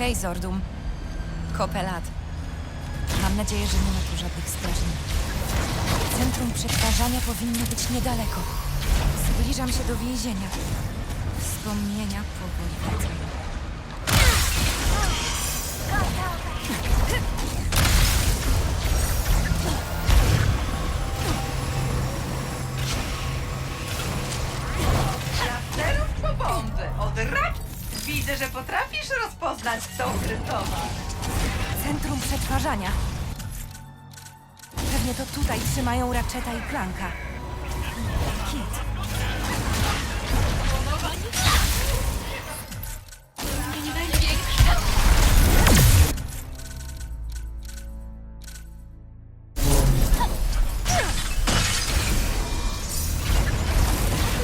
Hej, Zordum. Kopelat. Mam nadzieję, że nie ma tu żadnych strażników. Centrum przetwarzania powinno być niedaleko. Zbliżam się do więzienia. Wspomnienia powoli wracają. Laserów po bomby, od rap. Widzę, że potrafisz rozpoznać dobry towar. Centrum przetwarzania. Pewnie to tutaj trzymają Ratcheta i Clanka. Kit.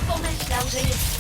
Pomyślał, że jest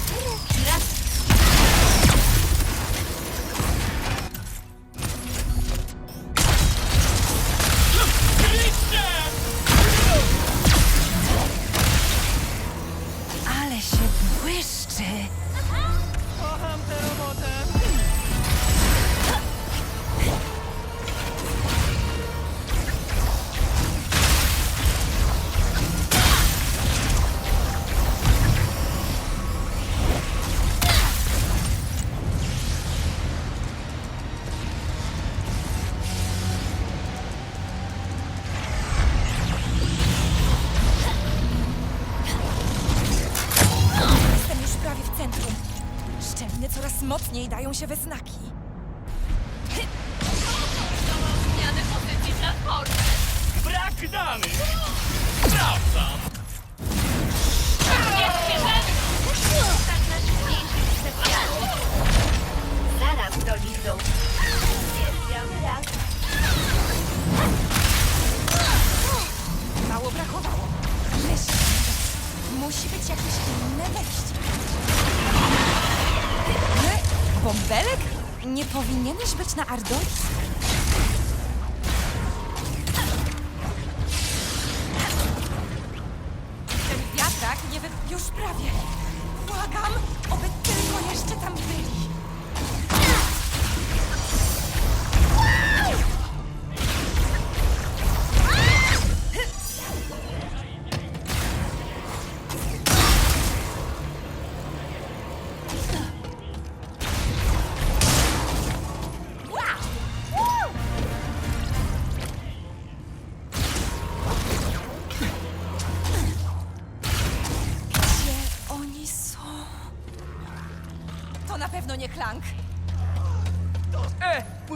Brak danych! Sprawdzam! Zaraz doliczą. Uwielbiam raz. Mało brakowało. Wreszcie. Musi być jakieś inne wejście. Ty, Bąbelek? Nie powinieneś być na Ardoris?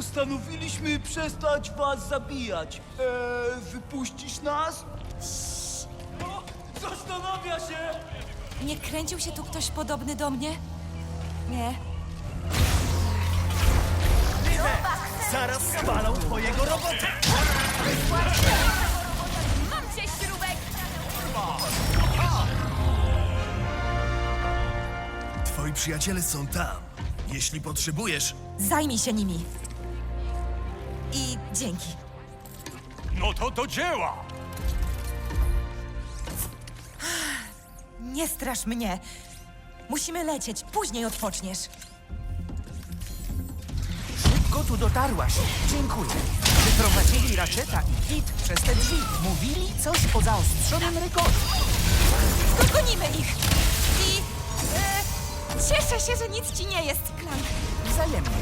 Postanowiliśmy przestać was zabijać. E, wypuścisz nas? O, zastanawia się! Nie kręcił się tu ktoś podobny do mnie? Nie. Zaraz spalą twojego robota! Mam cię, śrubek! Twoi przyjaciele są tam. Jeśli potrzebujesz, Zajmij się nimi. Dzięki. No to do dzieła! Nie strasz mnie. Musimy lecieć. Później odpoczniesz. Szybko tu dotarłaś. Dziękuję. Wyprowadzili Ratcheta i Kit przez te drzwi. Mówili coś o zaostrzonym rykoszu. Dogonimy ich. I... E, cieszę się, że nic ci nie jest, Klank. Wzajemnie.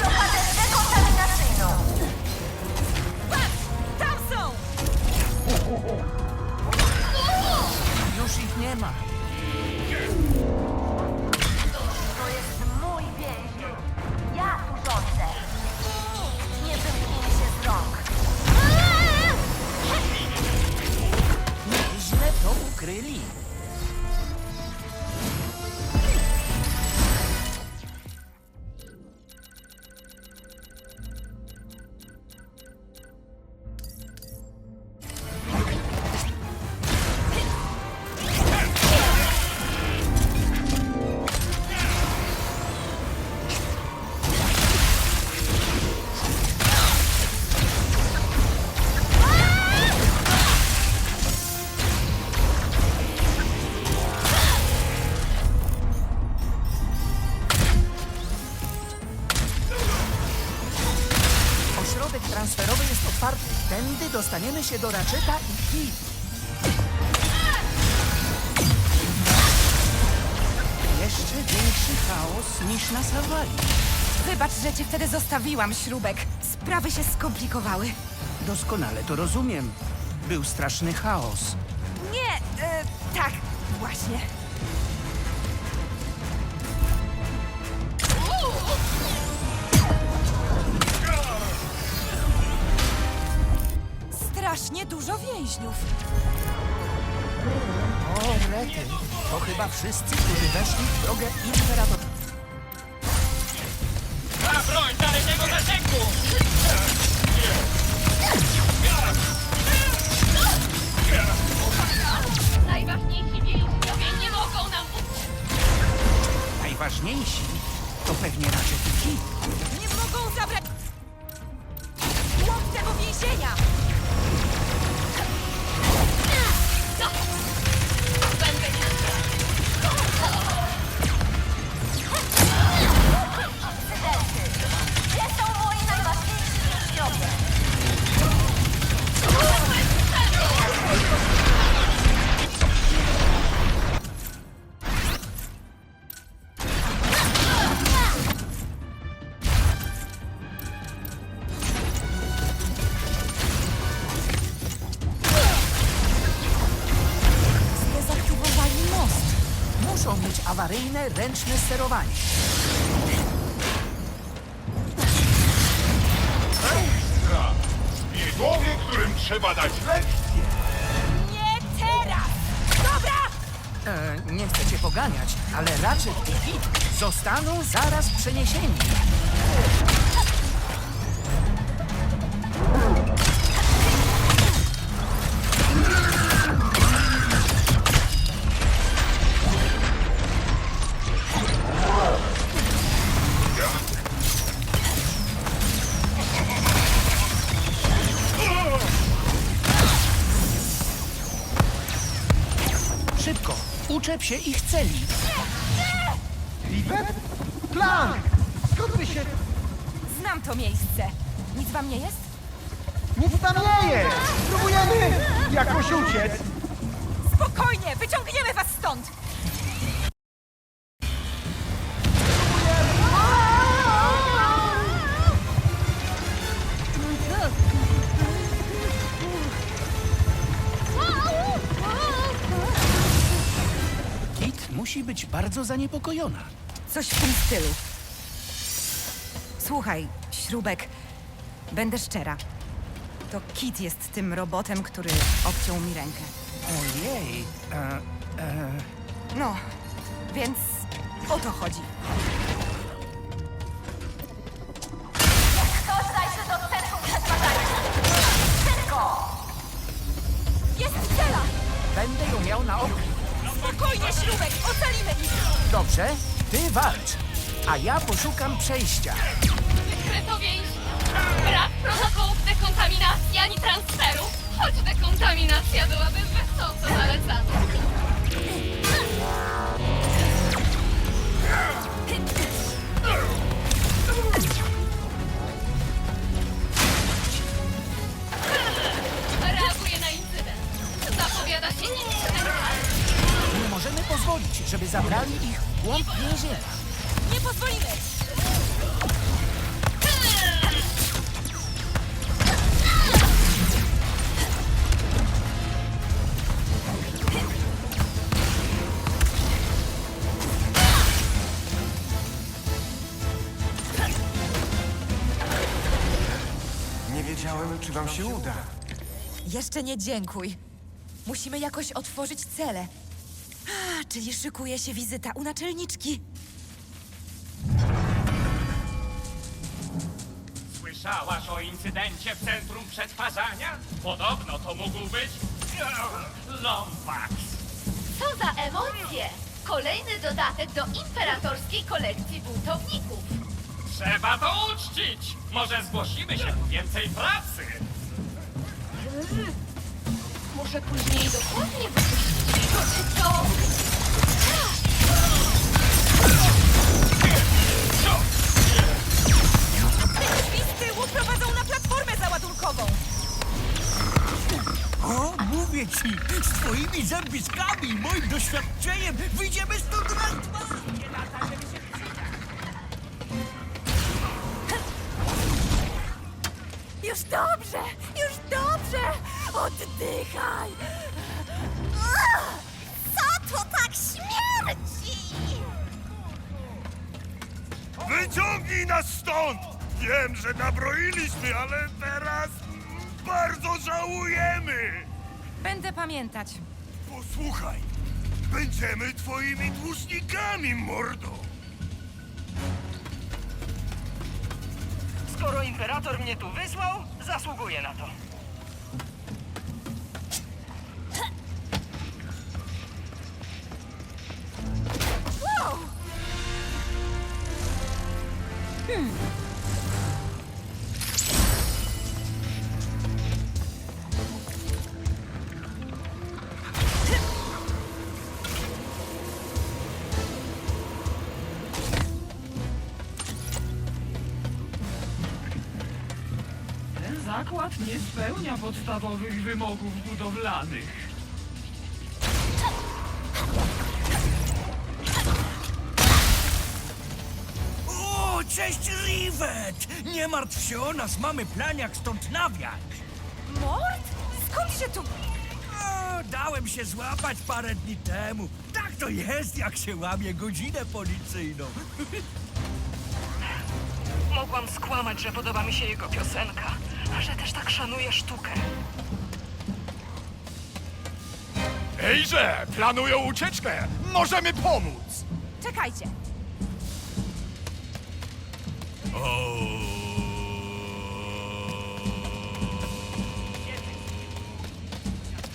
Blokadę dekontaminacyjną. Patrz! Tam są! Już ich nie ma. To jest mój więzień. Ja tu rządzę. Nikt nie wymknie się z rąk. Nieźle to ukryli. Dostaniemy się do Ratcheta i Kit. Jeszcze większy chaos niż na Sawali. Wybacz, że cię wtedy zostawiłam, Śrubek. Sprawy się skomplikowały. Doskonale to rozumiem. Był straszny chaos. Nie, e, tak, właśnie. Strasznie dużo więźniów. O, rety. To chyba wszyscy, którzy weszli w drogę Imperatora. Ręczne sterowanie. Biegowie, którym trzeba dać lekcję! Nie teraz! Dobra! E, nie chcę cię poganiać, ale Ratchet i Kit zostaną zaraz przeniesieni. Uczep się ich celi. Znam to miejsce. Nic wam nie jest? Nic tam nie jest! Próbujemy jakoś uciec! Spokojnie, wyciągniemy was stąd! Bardzo zaniepokojona. Coś w tym stylu. Słuchaj, śrubek, będę szczera. To Kit jest tym robotem, który obciął mi rękę. Ojej, e, e, No, więc o to chodzi. Ktoś zajrzy do centrum przetwarzania. Szybko! Jest cela! będę ją miał na oku. Spokojnie, śrubek, ocalimy ich! Dobrze, ty walcz, a ja poszukam przejścia. Kretowiejsi. Brak protokołów dekontaminacji ani transferu, choć dekontaminacja byłaby wysoce zalecana. Żeby zabrali ich w głąb więzienia. Nie pozwolimy! Nie wiedziałem, czy wam się uda. Jeszcze nie dziękuj. Musimy jakoś otworzyć cele. Czyli szykuje się wizyta u naczelniczki. Słyszałaś o incydencie w centrum przetwarzania? Podobno to mógł być... e, Lombax. Co za emocje! Kolejny dodatek do imperatorskiej kolekcji buntowników. Trzeba to uczcić! Może zgłosimy się po więcej pracy? Muszę później dokładnie wypuścić, czy to... Ci, z twoimi zębiskami i moim doświadczeniem wyjdziemy stąd raz, dwa. Już dobrze, już dobrze! Oddychaj! Co to tak śmierci? Wyciągnij nas stąd! Wiem, że nabroiliśmy, ale teraz bardzo żałujemy! Będę pamiętać. Posłuchaj, będziemy twoimi dłużnikami, mordo! Skoro imperator mnie tu wysłał, zasługuję na to. Spełnia podstawowych wymogów budowlanych. O, cześć, Rivet! Nie martw się o nas, mamy plan jak stąd nawiać. Mord? Skąd się tu... O, dałem się złapać parę dni temu. Tak to jest, jak się łamie godzinę policyjną. Mogłam skłamać, że podoba mi się jego piosenka, że też tak szanuje sztukę. Ejże, planują ucieczkę! Możemy pomóc! Czekajcie.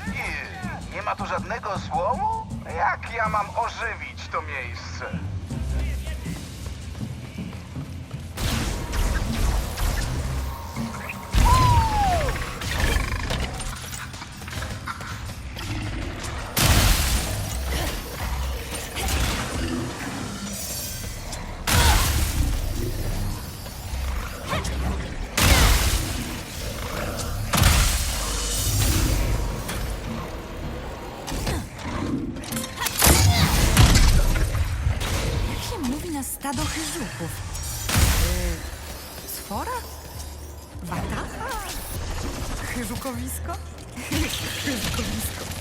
Nie, nie ma tu żadnego złomu? Jak ja mam ożywić to miejsce? Chyżuchów? Yy, sfora? Watacha? Chyżukowisko? Chyżukowisko.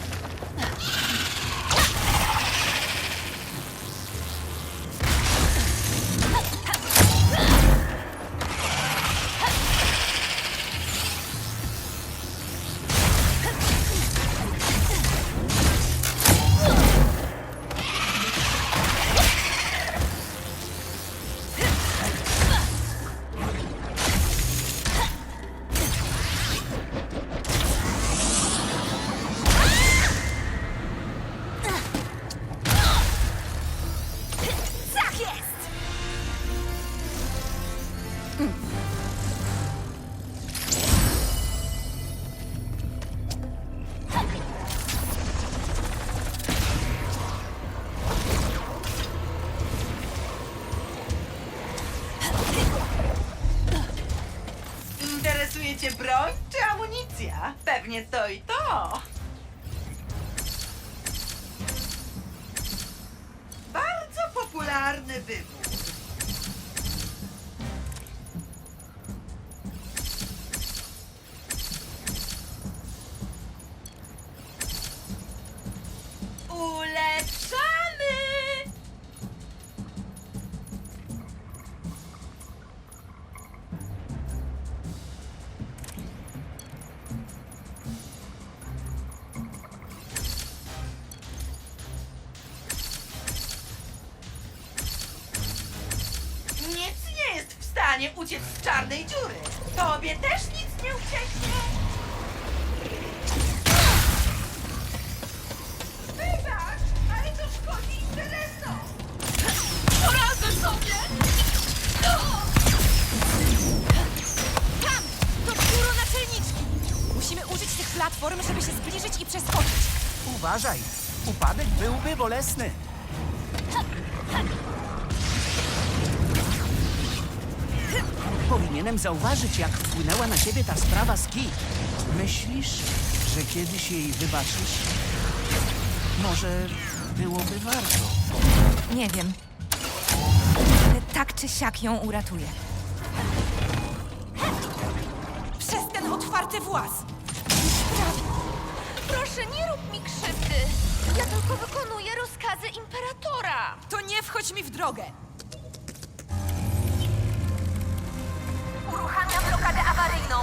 Uciec z czarnej dziury. Tobie też nic nie ucieknie. Wybacz, ale to szkodzi interesom. Poradzę sobie! Tam! To biuro naczelniczki! Musimy użyć tych platform, żeby się zbliżyć i przeskoczyć. Uważaj, upadek byłby bolesny. Powinienem zauważyć, jak wpłynęła na ciebie ta sprawa z Kit. Myślisz, że kiedyś jej wybaczysz? Może byłoby warto. Nie wiem. Ale tak czy siak ją uratuję. Przez ten otwarty włas! Proszę, nie rób mi krzywdy. Ja tylko wykonuję rozkazy imperatora. To nie wchodź mi w drogę! Uruchamiam blokadę awaryjną.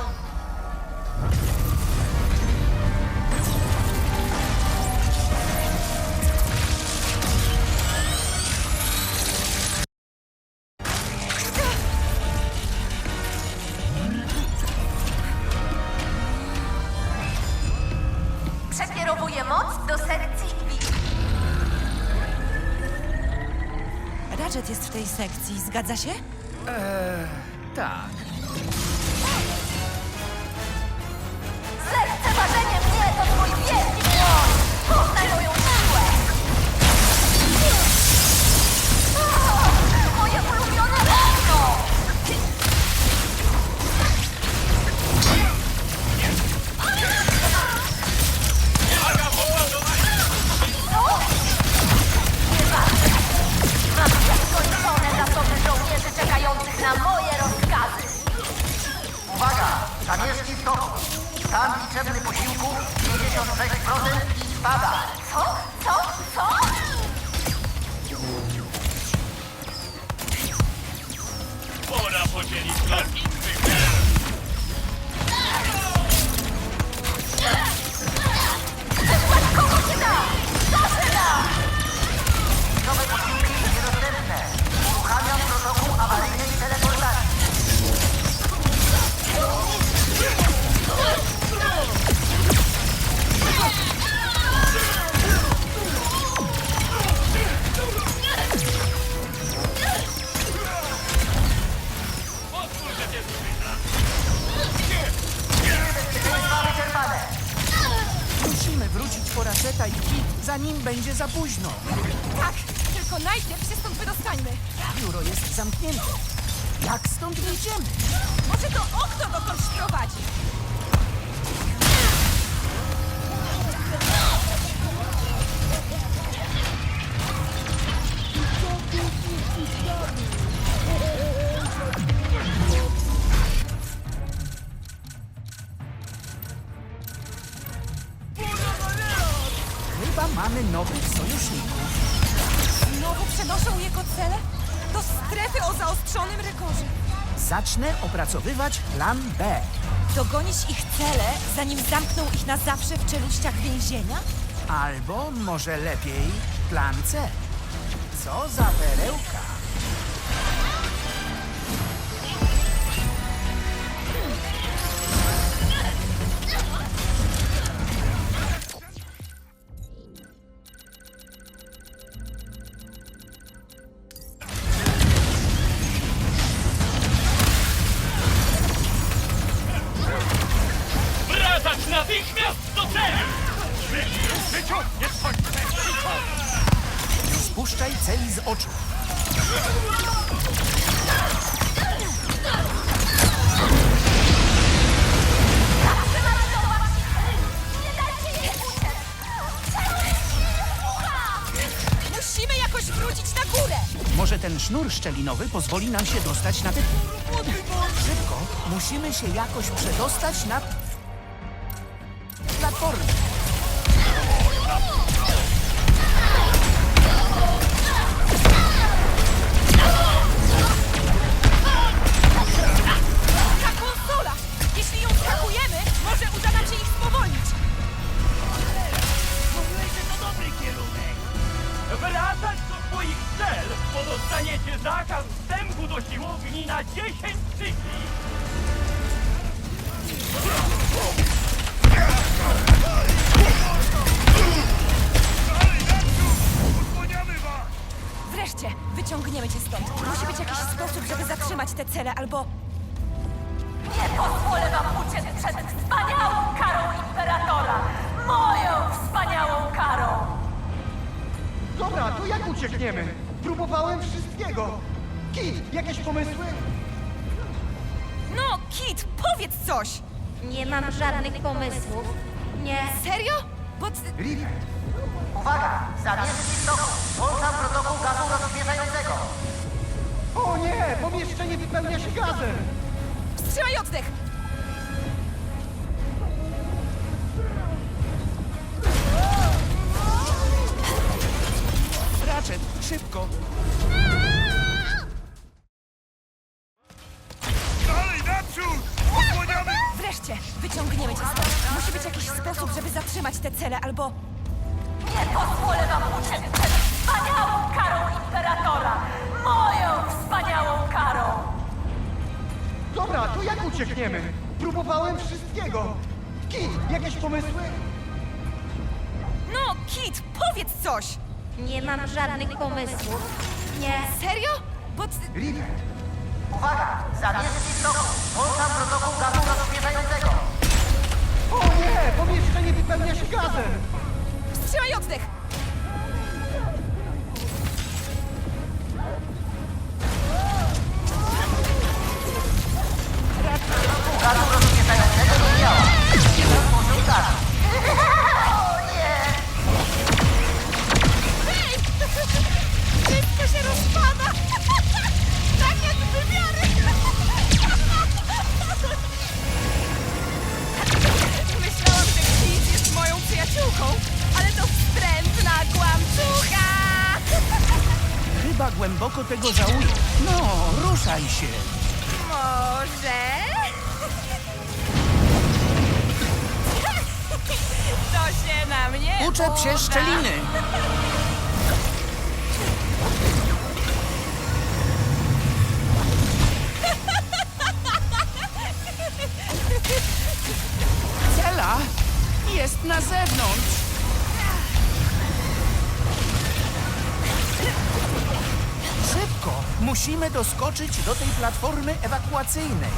Przekierowuję moc do sekcji. Ratchet jest w tej sekcji, zgadza się? Tak. Jego cele? Do strefy o zaostrzonym rekorze. Zacznę opracowywać plan B. Dogonić ich cele, zanim zamkną ich na zawsze w czeluściach więzienia? Albo może lepiej plan C. Co za perełka. Sznur szczelinowy pozwoli nam się dostać na te... Szybko, musimy się jakoś przedostać na... sposób, żeby zatrzymać te cele, albo... Nie pozwolę wam uciec przed wspaniałą karą Imperatora! Moją wspaniałą karą! Dobra, to jak uciekniemy? Próbowałem wszystkiego. Kit, jakieś pomysły? No, Kit, powiedz coś! Nie mam żadnych pomysłów. Nie. Serio? Pod... River, Uwaga! Zamierzch istotu! Włączam protokół gazu rozświeżającego! O nie! Pomieszczenie wypełnia się gazem! Wstrzymaj oddech! Ratchet, szybko! Dalej, naprzód! Osłaniamy! Wreszcie! Wyciągniemy cię stąd. Musi być jakiś sposób, żeby zatrzymać te cele, albo... Nie pozwolę wam uciec przed wspaniałą karą Imperatora! Moją wspaniałą karą! Dobra, to jak uciekniemy? Próbowałem wszystkiego! Kit, jakieś pomysły? No, Kit, powiedz coś! Nie mam żadnych pomysłów. Nie. Serio? Pod... River, Uwaga! Zamierzch istotu! Włączam protokół gazu rozświeżającego! o nie! Pomieszczenie wypełnia się gazem! Wstrzymaj oddech! Głęboko tego żałuję. No, ruszaj się! Może? To się na mnie Uczep się uda. szczeliny! Cela jest na zewnątrz! Musimy doskoczyć do tej platformy ewakuacyjnej.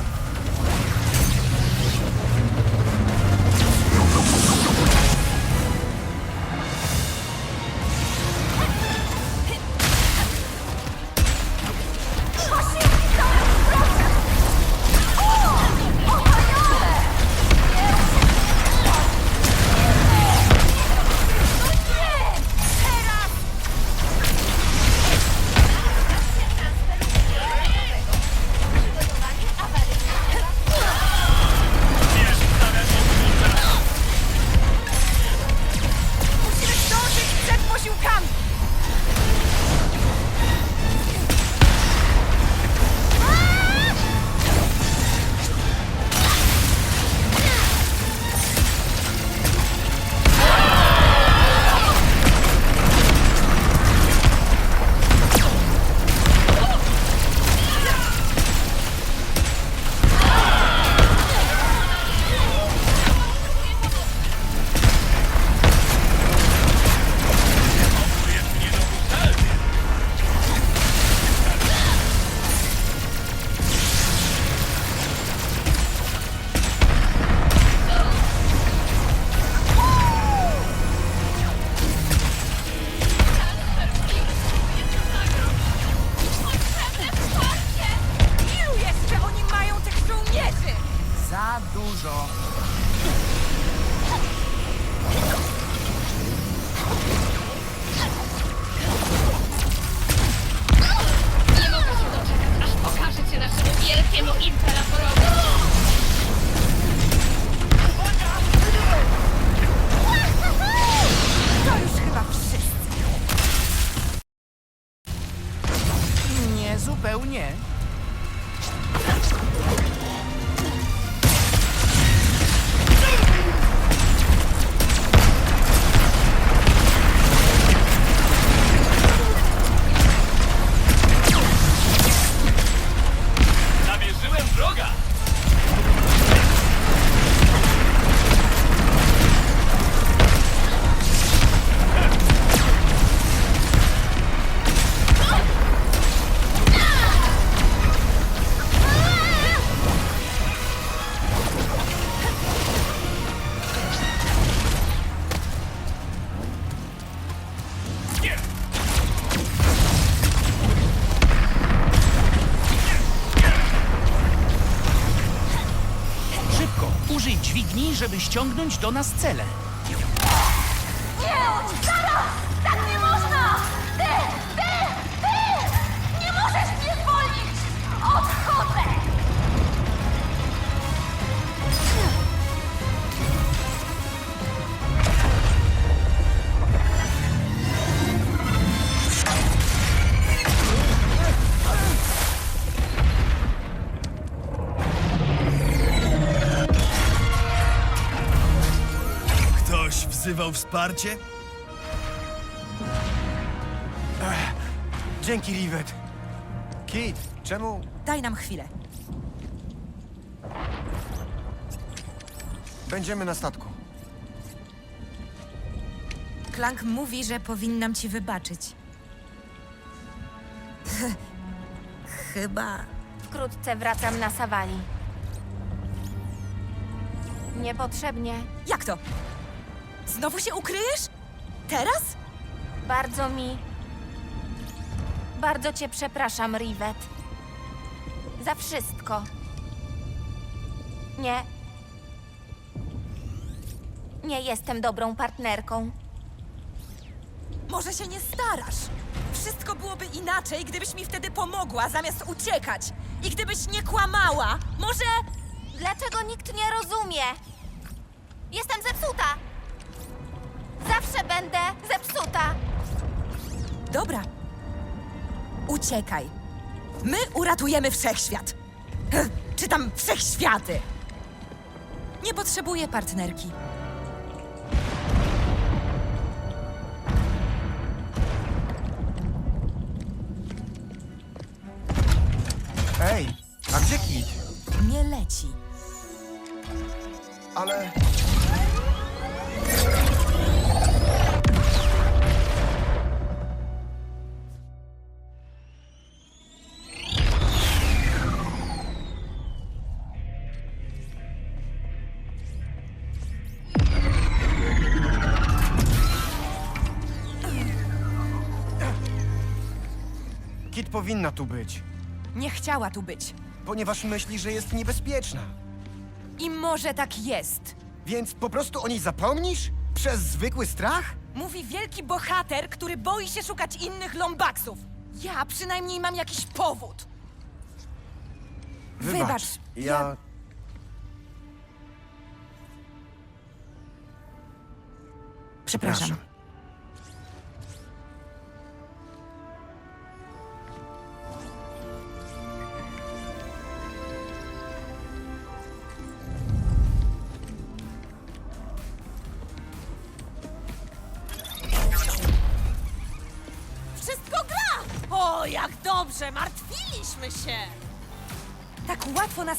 Zupełnie. Do nas cele. Wsparcie? Dzięki, Rivet. Kit, czemu... Daj nam chwilę. Będziemy na statku. Klank mówi, że powinnam ci wybaczyć. Chyba. Wkrótce wracam na Sawali. Niepotrzebnie. Jak to? Znowu się ukryjesz? Teraz? Bardzo mi. Bardzo cię przepraszam, Rivet. Za wszystko. Nie. Nie jestem dobrą partnerką. Może się nie starasz. Wszystko byłoby inaczej, gdybyś mi wtedy pomogła, zamiast uciekać. I gdybyś nie kłamała. Może. Dlaczego nikt nie rozumie? Jestem zepsuta. Zawsze będę zepsuta. Dobra. Uciekaj. My uratujemy wszechświat. Ech, Czy tam wszechświaty. Nie potrzebuję partnerki. Ej, a gdzie Kit? Nie leci. Ale... powinna tu być, Nie chciała tu być. ponieważ myśli, że jest niebezpieczna. I może tak jest. Więc po prostu o niej zapomnisz? Przez zwykły strach? Mówi wielki bohater, który boi się szukać innych lombaksów. Ja przynajmniej mam jakiś powód. Wybacz, ja... ja- Przepraszam.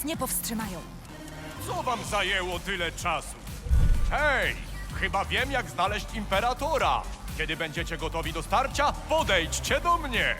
Nie powstrzymają. Co wam zajęło tyle czasu? Hej, chyba wiem jak znaleźć imperatora. Kiedy będziecie gotowi do starcia, podejdźcie do mnie.